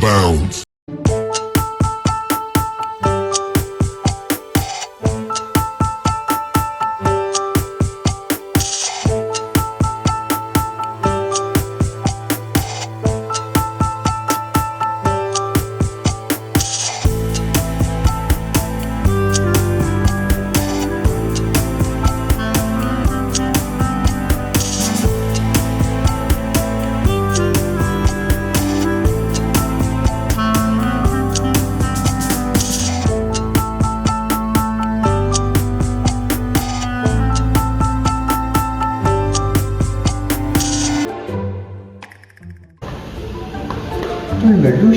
bounds.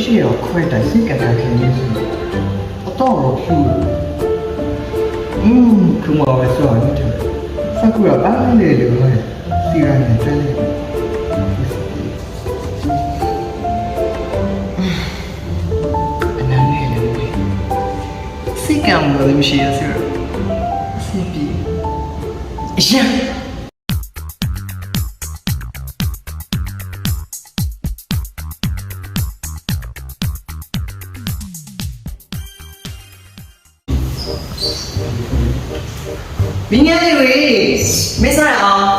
quiero cuenta sí que está aquí mismo. O todo lo juro. Mmm, como a veces a mí te. Sakura, vale, le voy a tirar en el tele. Sí que amo de mi chía, sí. Sí, pi. Ya. Yeah. tchau!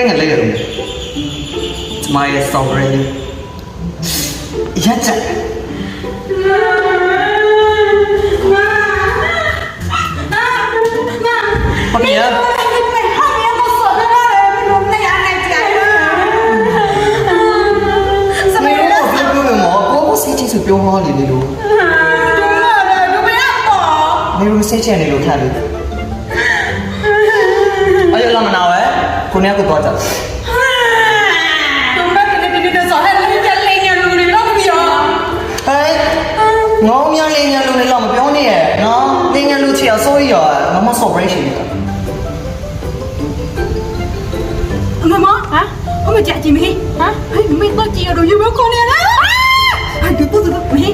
နိုင်ခရင်ကလေးရတယ်ကျမရဲ့ sovereign ရကြဘာမရ ಕುನಿ ಹಾಕು ಧ್ವಜ ngon nha lên nha luôn này lòng béo nè. Nó lên nha luôn chị ở xôi rồi nó mất sổ đấy chị nó mất hả? Không mà chạy chị mi hả? Hay mi bao chị ở đồ như béo con nè. Đó hay cứ từ từ mi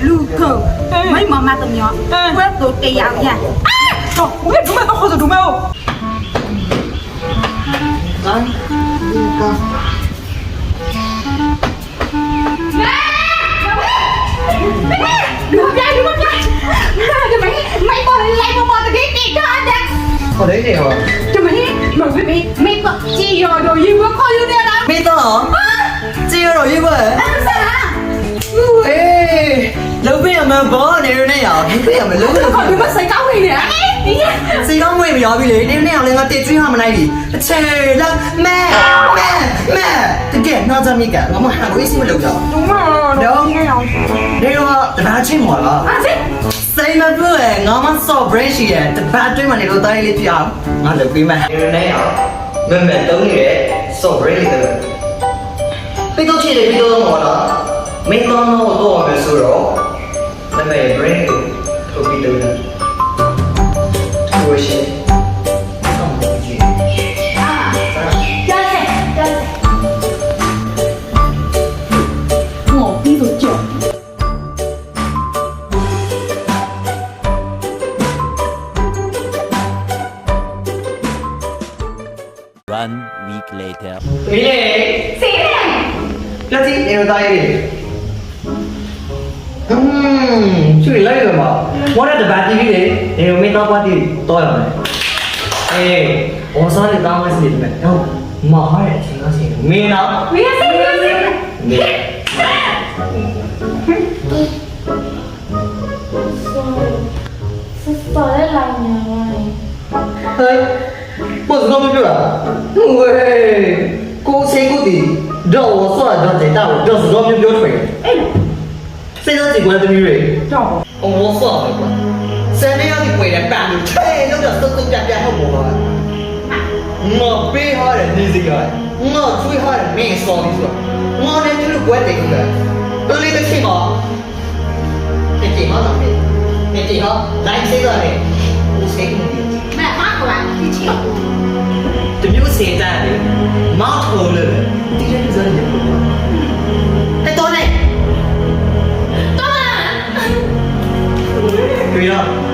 lưu cờ ừ. mấy mỏ ma tầm nhỏ. Ừ. Quét tụi cây dạo nha. À! Trời, không biết đúng mày có khô rồi đúng không? นะดูกันดูยายดูยไมไม่ปล่อยไล่มบอกตะกี้กี่ครั้ดกคนไอะไมมันไม่ม่ปล่อยจีโร่โดยยิ้มว่าคอยู่เนี่ยนะไม่ต้องจีโร่ยิ่งว่าเอ้าสาเอ้ လုံးပြရမှာဘောနေရနေရအောင်ပြရမလုံးလို့ခေါ်ပြီးမစိတ်ကောင်းနေတယ်ဒီစီကောင်းမွေမရောပြီလေနေနေအောင်လည်းငါတက်ကျွေးမှမနိုင်ပြီအချေလောက်မဲမဲမဲတကယ်နောက်ကြမိကငါမဟာကိုစီမလုပ်ကြ đúng rồi Đâu? နေတော့တပါချင်းမော်လား à chứ စိတ်မပူရဲ့ငါမဆော့ brain ရှိရဲ့တပတ်အတွင်းမှာနေလို့တိုင်းလေးပြအောင်ငါလုပ်ပေးမယ်ဒီနေ့အောင်မမတုံးနေတဲ့ဆော့ brain လေးတွေပြီးတော့ချစ်တယ်ပြီးတော့မော်လားမင်းတော့တော့တော့မယ်ဆိုတော့ from the Abraham to be the 이놈이 나빠디 떠요. 에, 어선이 나와서 있네. 형, 마할 생각이 미나. 미나 생각이. 네. Sister lên làm nhà rồi Ê, bọn nó mới chưa Ui, cô xe cô thì Đâu có sợ là thấy tao, đâu có biết biết phải Ê Xe ra chỉ của là tôi như vậy Đâu Ông có sợ phải quá quỳ đánh bàn mình thế nó được tôi tôi chạm ra không một rồi ngờ bi hơi là đi gì rồi? Ngờ chui hơi là mẹ so đi rồi ngờ nên chú được quên gì không được tôi lấy cái khi mà thì chị mỏ làm gì thì chị hết là anh sẽ rồi này tôi sẽ không biết mẹ phát của bạn thì chị học tôi biết sẽ ra đi máu thở rồi đi ra giờ nhập cái tôi này. Tôi à? cười 对了。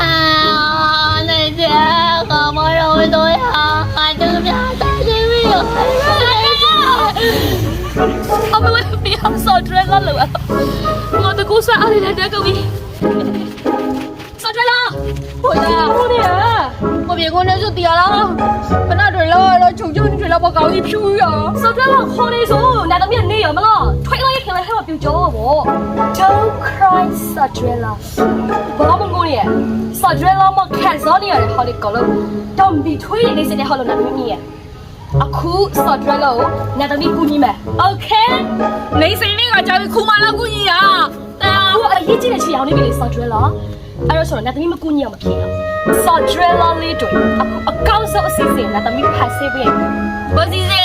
啊！那天和陌生人对上，还真的被他带飞了。哎呀！我被我表嫂追了，老公，我得哭死，阿丽娜大哥，追了，回来。我的天，我别公的就跌了，快拿对老来了，求求你对老婆高一票呀！追了，可能你说，难道别人没有么了？ ထမပြူကြောပေါ့ Don't cry Sadrella ဘာမငိုနေရ Sadrella မခံစားနေရတဲ့ဟာလေးကောလို့တော့ဘီထွေးနေတဲ့စတဲ့ဟာလို့နာမည်မြည်ရအခု Sadrella ကိုနာသမီးကူညီမယ် Okay နေစင်းလေးကကြာပြီခုမလာကူညီရတာအခုအရေးကြီးတဲ့ချီအောင်လေးပဲ Sadrella အဲ့တော့ဆိုတော့နာသမီးမကူညီအောင်မဖြစ်ရစော်ဒရလာလေးတို့အခုအကောင့်ဆုံးအစီအစဉ်နာသမီးဖတ်ဆေးပေးရပါစီစေ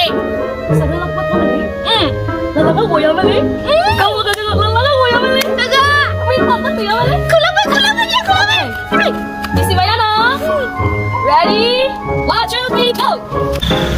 စော်ဒရလာပတ်တော့လေအင်း Lalaka kuya mali. Kamu ka nila lalaka kuya mali. Kaga! May papa kuya mali. Kulaban, kulaban niya, kulaban! Ay! Isi ba? Ready? Watch out, go!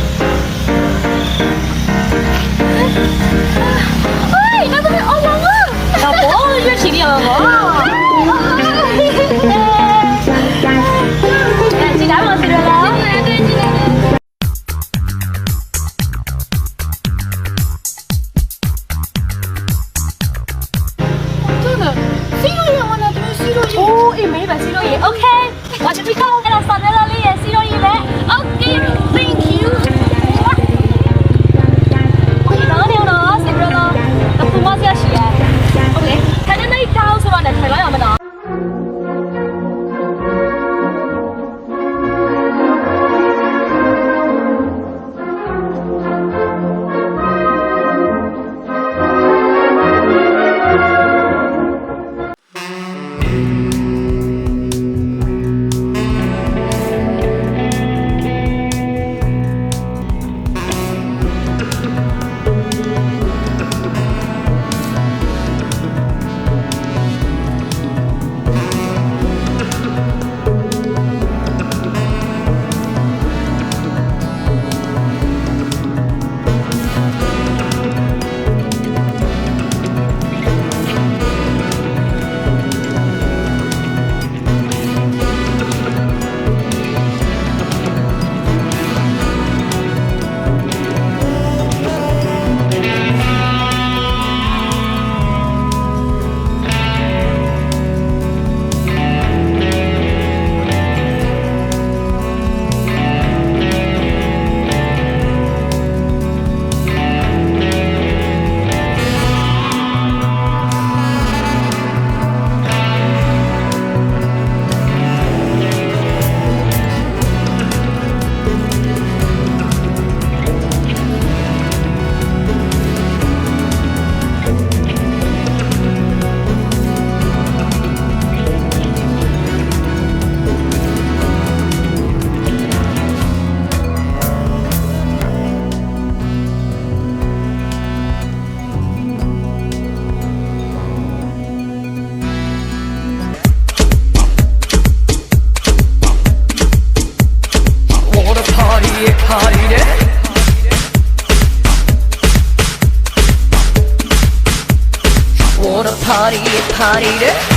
뭐라 파리에 파리를?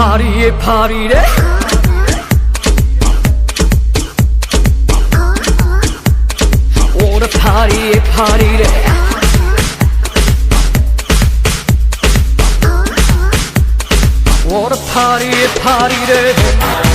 파리에 파리래? 파리에 파리래. 워터 파리에 파리래.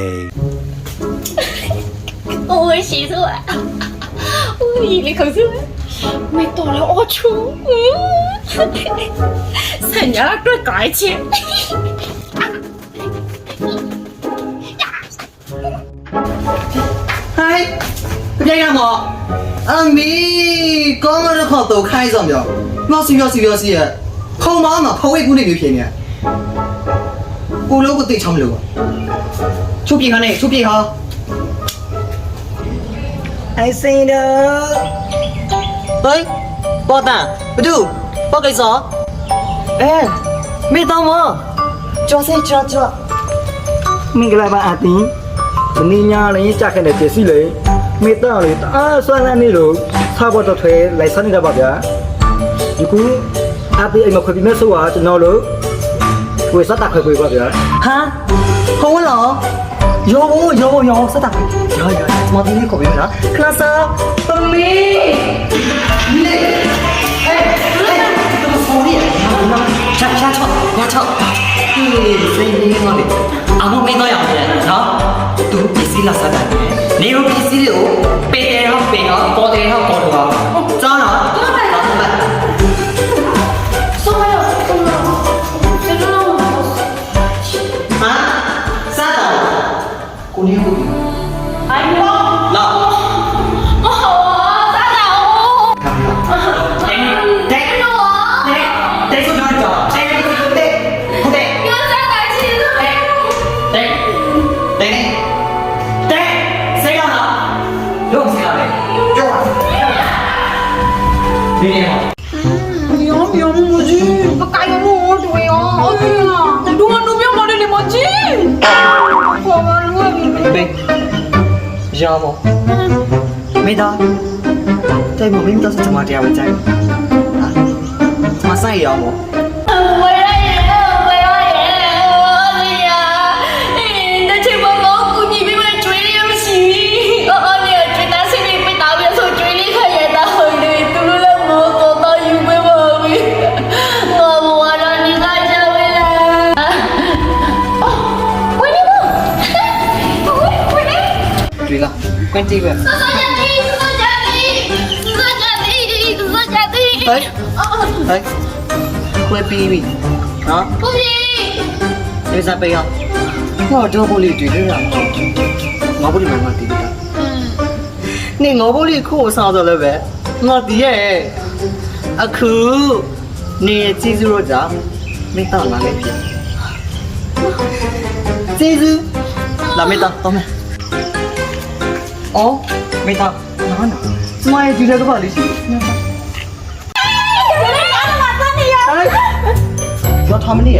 day. Oh, she's so. Oh, really comes to it. 没多了，我出。嗯，三年了，这改去。嗨，不这样么？阿米，刚刚这靠都看一张表，表示表示表示，靠妈妈，靠外公那边骗你，我老公对抢不了我。 ကိုတိတ်ချောင်းမလို့ချုပ်ပြေခါနဲ့ချုပ်ပြေခါအိုင်စင်တော့ဟိုင်းပေါ်တာဘဒူပေါ်ကိစ္စအဲမေတောင်းမကျော်စေကျော်ကျော်မင်္ဂလာပါအတင်းဒီနေ့ညလေးကြခဲ့တဲ့ပစ္စည်းလေးမေတ္တာလေးတအားဆွမ်းလန်းနေလို့စားဖို့တော့ထွေလိုက်စနေတာပါဗျာဒီကူအတင်းအိမ်မှာခွေပြမဲ့ဆိုတာကျွန်တော်တို့ဝေစတာခွေခွေပါဗျာဟာဟိုလော ယောဘယောယောစတာယောယောမဒီလေးကိုပြောနော်ခလာစာပမီလေဟဲ့ဟဲ့တော့ဆိုရီချာချာချောဘာချောဒီစိတ်ရင်းတော့လေအမမေးတော့ရမယ်နော်သူပစ္စည်းလာစားတယ်နေရောပစ္စည်းကိုပေးတယ်ဟောပေးတော့ပေါ်တယ်ဟောပေါ်တော့ကျောင်းတော့ကျောင်း မေတာတဲ့မမင်းတော့စမတရားမကြိုက်မဆိုင်ရမော 回来人，回来人，哎呀，那这帮 ဟဲ့ဟဲ့ခွဲပြီးပြီနော် 不行。 ဒီစားပေးရဟောတော့ဘိုးလေးတွေ့ရမှာငါဘိုးလေးမှမတည်ဘူးနေငါဘိုးလေးခိုးစားတော့လည်းပဲငါတည်ရဲ့အခုနေကျေးဇူးတော့ကြောင့်မင်းတော့လာလေဖြစ်ကျေးဇူးလာမင်းတော့တော့မယ်အော်မင်းတော့နော်နော်စမိုင်းဒီလည်းတော့ပါလိမ့်ရှိတော့ท ำนี่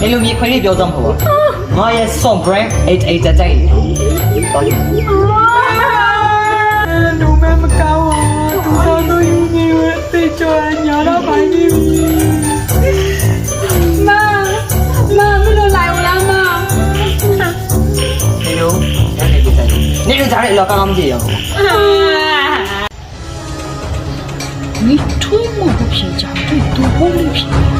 နေလူမြေခွေးလေးပြောစမ်းဖို့ပါငါရဲ့ song brand 88တက်တက်တော်ရ ဒူမဲမကောင်းသူတော်တို့ယူနေဝဲတေချောညာတော့ပါနေပြီ 妈妈没有来我啦妈 နေလူနေလူတက်နေလူကြားရလောကကောင်းကြည့်ရအောင် 你推我不平价对多不理平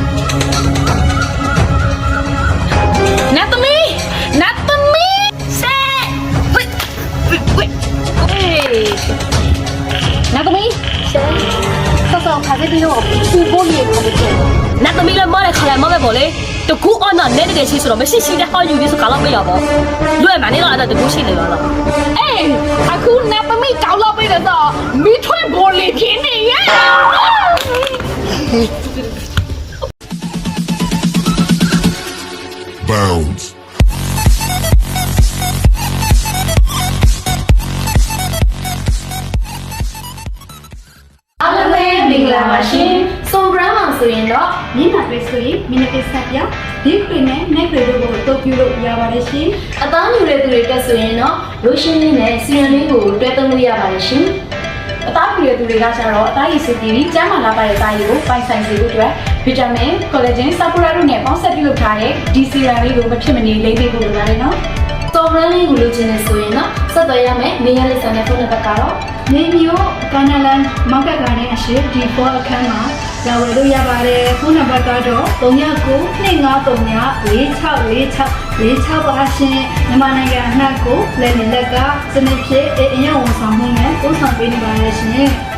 ခဲ့ပြီးတော့ပူဖို့ရေကိုမဖြစ်ဘူးနတ်သမီးလည်းမတဲ့ခါရမပဲပေါ့လေတကူအနာနဲ့တဲ့ရှိဆိုတော့မရှိရှိတဲ့ဟောယူပြီးဆိုကတော့မရပါဘူးလွယ်မှနေတော့အဲ့ဒါတကူရှိနေပါလားအေးအခုနတ်သမီးတောက်လောက်ပြီးတော့မိထွေးဘောလီဖြစ်နေရဲ့ Bound. ဆိုရင်မိနစ်ဆက်ပြဒီခရီနဲ့နိုင်ခရီတို့ကိုအတော့ပြုလို့ရပါတယ်ရှင်အသားညူတဲ့သူတွေတက်ဆိုရင်တော့လိုရှင်းလေးနဲ့စီရန်လေးကိုတွဲသုံးလို့ရပါတယ်ရှင်အသားပြည့်တဲ့သူတွေကကျတော့အသားရည်စီတီပြီးကျန်းမာလာပါတဲ့အသားရည်ကိုပိုင်ဆိုင်စေဖို့အတွက်ဗီတာမင်၊ကော်လာဂျင်၊ဆာပူရာတို့နဲ့ပေါင်းစပ်ပြုလုပ်ထားတဲ့ဒီစီရမ်လေးကိုမဖြစ်မနေလိမ့်ပေးဖို့လိုပါတယ်နော်စုံဘရမ်းလေးကိုလိုချင်နေဆိုရင်တော့ဆက်သွယ်ရမယ်နေရာလေးစံတဲ့ဖုန်းနံပါတ်ကတော့။ နေမျိုးကာနာလန်မောက်ကတ်ကာနဲ့အရှိဒီ4အခန်းမှာလာဝယ်လို့ရပါတယ်။ဖုန်းနံပါတ်ကတော့3992546446ပါရှင်။မြန်မာနိုင်ငံအနှံ့ကိုလည်းလက်ကစနစ်ဖြစ်အရင်ဝန်ဆောင်မှုနဲ့ပို့ဆောင်ပေးနေပါတယ်ရှင်။